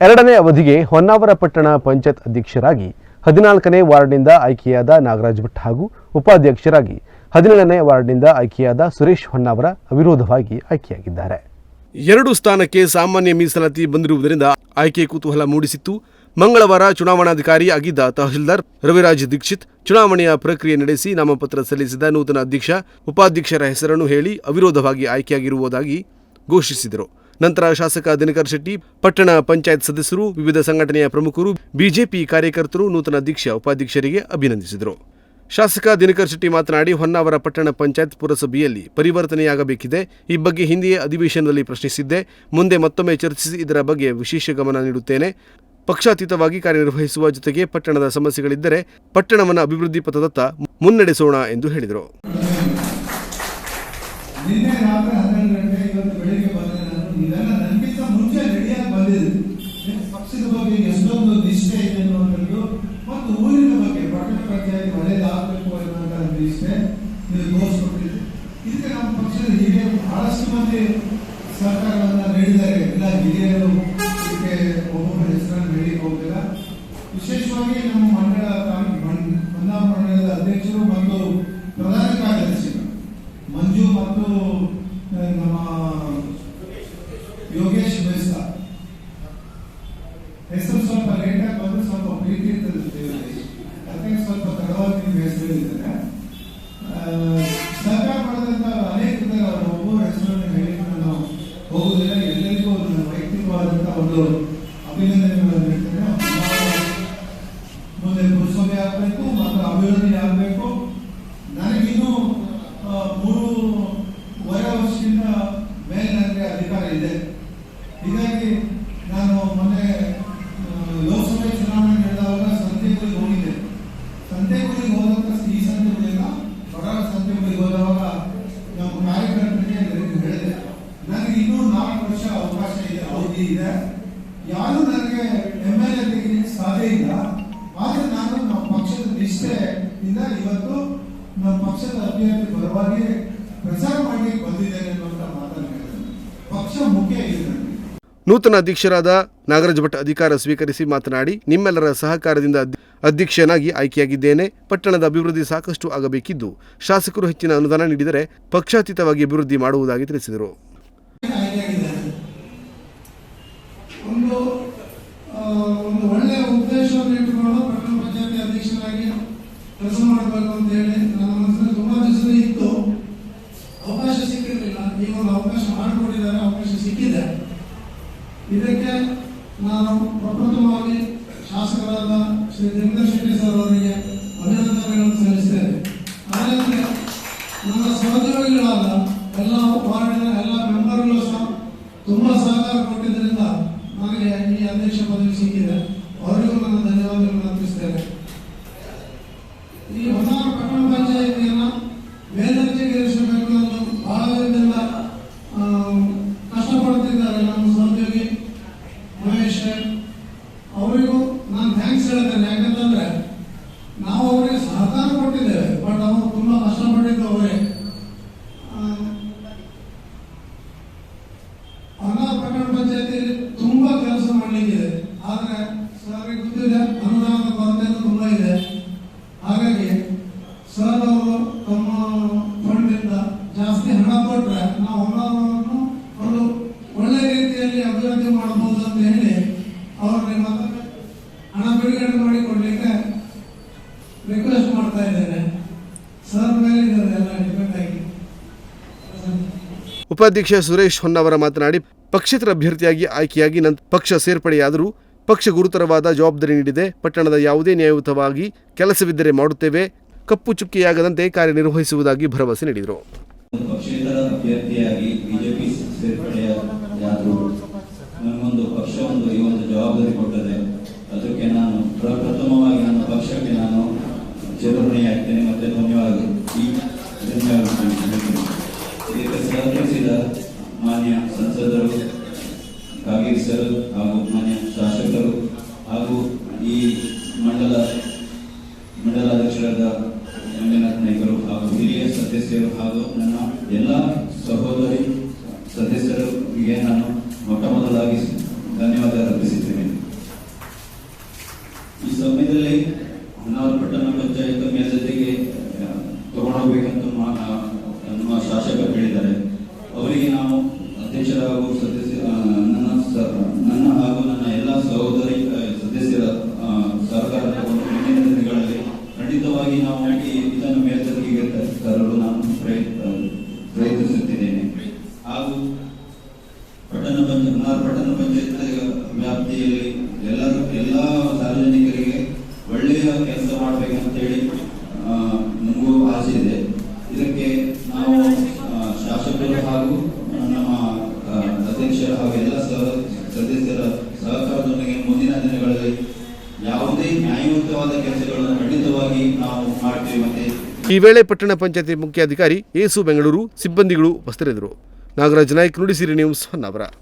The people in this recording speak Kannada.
ಎರಡನೇ ಅವಧಿಗೆ ಹೊನ್ನಾವರ ಪಟ್ಟಣ ಪಂಚಾಯತ್ ಅಧ್ಯಕ್ಷರಾಗಿ, ಹದಿನಾಲ್ಕನೇ ವಾರ್ಡ್ನಿಂದ ಆಯ್ಕೆಯಾದ ನಾಗರಾಜ್ ಭಟ್ ಹಾಗೂ ಉಪಾಧ್ಯಕ್ಷರಾಗಿ, ಹದಿನೇಳನೇ ವಾರ್ಡ್ನಿಂದ ಆಯ್ಕೆಯಾದ ಸುರೇಶ್ ಹೊನ್ನಾವರ ಅವಿರೋಧವಾಗಿ ಆಯ್ಕೆಯಾಗಿದ್ದಾರೆ. ಎರಡು ಸ್ಥಾನಕ್ಕೆ ಸಾಮಾನ್ಯ ಮೀಸಲಾತಿ ಬಂದಿರುವುದರಿಂದ ಆಯ್ಕೆ ಕುತೂಹಲ ಮೂಡಿಸಿತ್ತು. ಮಂಗಳವಾರ ಚುನಾವಣಾಧಿಕಾರಿ ಆಗಿದ್ದ ತಹಶೀಲ್ದಾರ್ ರವಿರಾಜ್ ದೀಕ್ಷಿತ್ ಚುನಾವಣೆಯ ಪ್ರಕ್ರಿಯೆ ನಡೆಸಿ ನಾಮಪತ್ರ ಸಲ್ಲಿಸಿದ ನೂತನ ಅಧ್ಯಕ್ಷ, ಉಪಾಧ್ಯಕ್ಷರ ಹೆಸರನ್ನು ಹೇಳಿ ಅವಿರೋಧವಾಗಿ ಆಯ್ಕೆಯಾಗಿರುವುದಾಗಿ ಘೋಷಿಸಿದರು. ನಂತರ ಶಾಸಕ ದಿನಕರ್ ಶೆಟ್ಟಿ, ಪಟ್ಟಣ ಪಂಚಾಯತ್ ಸದಸ್ಯರು, ವಿವಿಧ ಸಂಘಟನೆಯ ಪ್ರಮುಖರು, ಬಿಜೆಪಿ ಕಾರ್ಯಕರ್ತರು ನೂತನ ಅಧ್ಯಕ್ಷ, ಉಪಾಧ್ಯಕ್ಷರಿಗೆ ಅಭಿನಂದಿಸಿದರು. ಶಾಸಕ ದಿನಕರ್ ಶೆಟ್ಟಿ ಮಾತನಾಡಿ, ಹೊನ್ನಾವರ ಪಟ್ಟಣ ಪಂಚಾಯತ್ ಪುರಸಭೆಯಲ್ಲಿ ಪರಿವರ್ತನೆಯಾಗಬೇಕಿದೆ. ಈ ಬಗ್ಗೆ ಹಿಂದೆಯೇ ಅಧಿವೇಶನದಲ್ಲಿ ಪ್ರಶ್ನಿಸಿದ್ದೆ. ಮುಂದೆ ಮತ್ತೊಮ್ಮೆ ಚರ್ಚಿಸಿ ಇದರ ಬಗ್ಗೆ ವಿಶೇಷ ಗಮನ ನೀಡುತ್ತೇನೆ. ಪಕ್ಷಾತೀತವಾಗಿ ಕಾರ್ಯನಿರ್ವಹಿಸುವ ಜೊತೆಗೆ ಪಟ್ಟಣದ ಸಮಸ್ಯೆಗಳಿದ್ದರೆ ಪಟ್ಟಣವನ್ನು ಅಭಿವೃದ್ಧಿ ಪಥದತ್ತ ಮುನ್ನಡೆಸೋಣ ಎಂದು ಹೇಳಿದರು. ಇದೆಲ್ಲ ನನಗಿಂತ ಮುಂಚೆ ರೆಡಿಯಾಗಿ ಬಂದಿದೆ. ಪಕ್ಷದ ಬಗ್ಗೆ ಎಷ್ಟೊಂದು ನಿಷ್ಠೆ ಇದೆ ಅನ್ನುವಂಥದ್ದು ಮತ್ತು ಊರಿನ ಬಗ್ಗೆ ಪಟ್ಟಣ ಪಂಚಾಯತ್ ಒಳ್ಳೇದಾಗಬೇಕು ಅನ್ನುವಂಥ ನಿಷ್ಠೆ ಇದು ತೋರಿಸ್ಕೊಟ್ಟಿದೆ. ಇದಕ್ಕೆ ನಮ್ಮ ಪಕ್ಷದ ಹಿರಿಯರು ಬಹಳಷ್ಟು ಮಂದಿ ಸಹಕಾರವನ್ನ ನೀಡಿದ್ದಾರೆ. ಎಲ್ಲ ಹಿರಿಯರು, ಇದಕ್ಕೆ ಒಬ್ಬೊಬ್ಬರ ಹೆಸರನ್ನು ಹೇಳಿ ಹೋಗಿಲ್ಲ ವಿಶೇಷವಾಗಿ ನಮ್ಮ ಮಂಡಳ ಹೊನ್ನಾವರ ಮಂಡಳದ ಅಧ್ಯಕ್ಷರು ಮತ್ತು ಪ್ರಧಾನ ಕಾರ್ಯದರ್ಶಿಗಳು ಮಂಜು ಮತ್ತು ನಮ್ಮ ಹೆಸರು ಸ್ವಲ್ಪ ಲೇಟಾಗಿ ಬಂದು ಸ್ವಲ್ಪ ಪ್ರೀತಿ ಇರ್ತದೆ ದೇವರಿಗೆ. ಅದಕ್ಕೆ ಸ್ವಲ್ಪ ತಡವಾಗಿ ನಿಮ್ಮ ಹೆಸರು ಹೇಳಿದ್ದಾರೆ ಆ, ಸಹಕಾರ ಮಾಡಿದಂತ ಅನೇಕ ಇದ್ದಾರೆ ಅವರ ಒಬ್ಬರ ಹೆಸರನ್ನು ಹೇಳಿ ನಾನು ಹೋಗುದಿಲ್ಲ ಎಲ್ಲರಿಗೂ ಒಂದು ವೈಯಕ್ತಿಕವಾದಂತ ಒಂದು ಯಾರು ನನಗೆ ಎಂ ಎಲ್ ಎ ಸಾಧ್ಯ ಇಲ್ಲ. ಆದ್ರೆ ನಾನು ನಮ್ಮ ಪಕ್ಷದ ನಿಷ್ಠೆಯಿಂದ ಇವತ್ತು ನಮ್ಮ ಪಕ್ಷದ ಅಭ್ಯರ್ಥಿ ಪರವಾಗಿ ಪ್ರಚಾರ ಮಾಡಲಿಕ್ಕೆ ಬಂದಿದ್ದೇನೆ ಅನ್ನುವಂತ ಮಾತನ್ನು ಹೇಳಿದ್ದೇನೆ ಪಕ್ಷ ಮುಖ್ಯ ಇದೆ ನೂತನ ಅಧ್ಯಕ್ಷರಾದ ನಾಗರಾಜ್ ಭಟ್ ಅಧಿಕಾರ ಸ್ವೀಕರಿಸಿ ಮಾತನಾಡಿ, ನಿಮ್ಮೆಲ್ಲರ ಸಹಕಾರದಿಂದ ಅಧ್ಯಕ್ಷನಾಗಿ ಆಯ್ಕೆಯಾಗಿದ್ದೇನೆ. ಪಟ್ಟಣದ ಅಭಿವೃದ್ಧಿ ಸಾಕಷ್ಟು ಆಗಬೇಕಿದ್ದು, ಶಾಸಕರು ಹೆಚ್ಚಿನ ಅನುದಾನ ನೀಡಿದರೆ ಪಕ್ಷಾತೀತವಾಗಿ ಅಭಿವೃದ್ಧಿ ಮಾಡುವುದಾಗಿ ತಿಳಿಸಿದರು. ಇದಕ್ಕೆ ನಾನು ಪ್ರಪ್ರಥಮವಾಗಿ ಶಾಸಕರಾದ ಶ್ರೀ ದಿನಕರ್ ಶೆಟ್ಟಿ ಸರ್ ಅವರಿಗೆ ಅಭಿನಂದನೆಗಳನ್ನು ಸಲ್ಲಿಸ್ತೇನೆ. ಅದರಂತೆ ನನ್ನ ಸಹೋದ್ಯೋಗಿಗಳಾದ ಹೇಳ್ತೇನೆ ಯಾಕಂತಂದ್ರೆ ನಾವು ಅವರಿಗೆ ಸಹಕಾರ ಕೊಟ್ಟಿದ್ದೇವೆ. ಬಟ್ ಅವರು ತುಂಬಾ ಕಷ್ಟಪಟ್ಟಿದ್ದು ಅವರೇ. ಆ, ಹೊನ್ನಾವರ ಪಟ್ಟಣ ಪಂಚಾಯತಿಯಲ್ಲಿ ತುಂಬಾ ಕೆಲಸ ಮಾಡಲಿಕ್ಕಿದೆ. ಆದ್ರೆ ಸರ್ ಗೊತ್ತಿದೆ ಅನುದಾನದ ಕೊರತೆ ತುಂಬಾ ಇದೆ. ಹಾಗಾಗಿ ಸರ್ ಅವರು ತಮ್ಮ ಫಂಡಿಂದ ಜಾಸ್ತಿ ಹಣ ಕೊಟ್ರೆ ನಾವು ಉಪಾಧ್ಯಕ್ಷ ಸುರೇಶ್ ಹೊನ್ನವರ ಮಾತನಾಡಿ, ಪಕ್ಷೇತರ ಅಭ್ಯರ್ಥಿಯಾಗಿ ಆಯ್ಕೆಯಾಗಿ ನಂತರ ಪಕ್ಷ ಸೇರ್ಪಡೆಯಾದರೂ ಪಕ್ಷ ಗುರುತರವಾದ ಜವಾಬ್ದಾರಿ ನೀಡಿದೆ. ಪಟ್ಟಣದ ಯಾವುದೇ ನ್ಯಾಯಯುತವಾಗಿ ಕೆಲಸವಿದ್ದರೆ ಮಾಡುತ್ತೇವೆ. ಕಪ್ಪು ಚುಕ್ಕಿಯಾಗದಂತೆ ಕಾರ್ಯನಿರ್ವಹಿಸುವುದಾಗಿ ಭರವಸೆ ನೀಡಿದರು. ಮಾನ್ಯ ಸಂಸದರು ಕಾಗೇರಿ ಹಾಗೂ ಮಾನ್ಯ ಶಾಸಕರು ಹಾಗೂ ಈ ಮಂಡಲ, ಮಂಡಲಾಧ್ಯಕ್ಷರಾದ ಮಂಜುನಾಥ್ ನಾಯ್ಕರು ಹಾಗೂ ಹಿರಿಯ ಸದಸ್ಯರು ಹಾಗೂ ನನ್ನ ಎಲ್ಲ ಸಹೋದರಿ ಸದಸ್ಯರಿಗೆ ನಾನು ಮೊಟ್ಟ ಮೊದಲಾಗಿ ಧನ್ಯವಾದ ಅರ್ಪಿಸುತ್ತೇನೆ. ಈ ಸಮಯದಲ್ಲಿ ಹೊನ್ನಾವರ ಪಟ್ಟಣ ಪಂಚಾಯತ್ ಮೇಲ್ಜತೆಗೆ ತಗೊಂಡೋಗ್ಬೇಕಂತ ನಮ್ಮ ಶಾಸಕರು ಹೇಳಿದ್ದಾರೆ. ಅವರಿಗೆ ನಾವು ಅಧ್ಯಕ್ಷರ ಹಾಗೂ ಸದಸ್ಯ ನನ್ನ ನನ್ನ ಹಾಗೂ ನನ್ನ ಎಲ್ಲ ಸಹೋದರಿ ಸದಸ್ಯರ ಸಹಕಾರ ಮುಂದಿನ ದಿನಗಳಲ್ಲಿ ಖಂಡಿತವಾಗಿ ನಾವು ಇದನ್ನು ಮೇಲ್ದರ್ಜೆಗೆ ತರಲು ನಾನು ಪ್ರಯತ್ನ, ಪ್ರಯತ್ನಿಸುತ್ತಿದ್ದೇನೆ. ಹಾಗೂ ಈ ವೇಳೆ ಪಟ್ಟಣ ಪಂಚಾಯತಿ ಮುಖ್ಯಾಧಿಕಾರಿ ಏಸು ಬೆಂಗಳೂರು ಸಿಬ್ಬಂದಿಗಳು ಉಪಸ್ಥಿತರಿದ್ದರು. ನಾಗರಾಜ್ ನಾಯ್ಕ್ ನುಡಿಸಿರಿ ನ್ಯೂಸ್ ಹೊನ್ನಾವರ.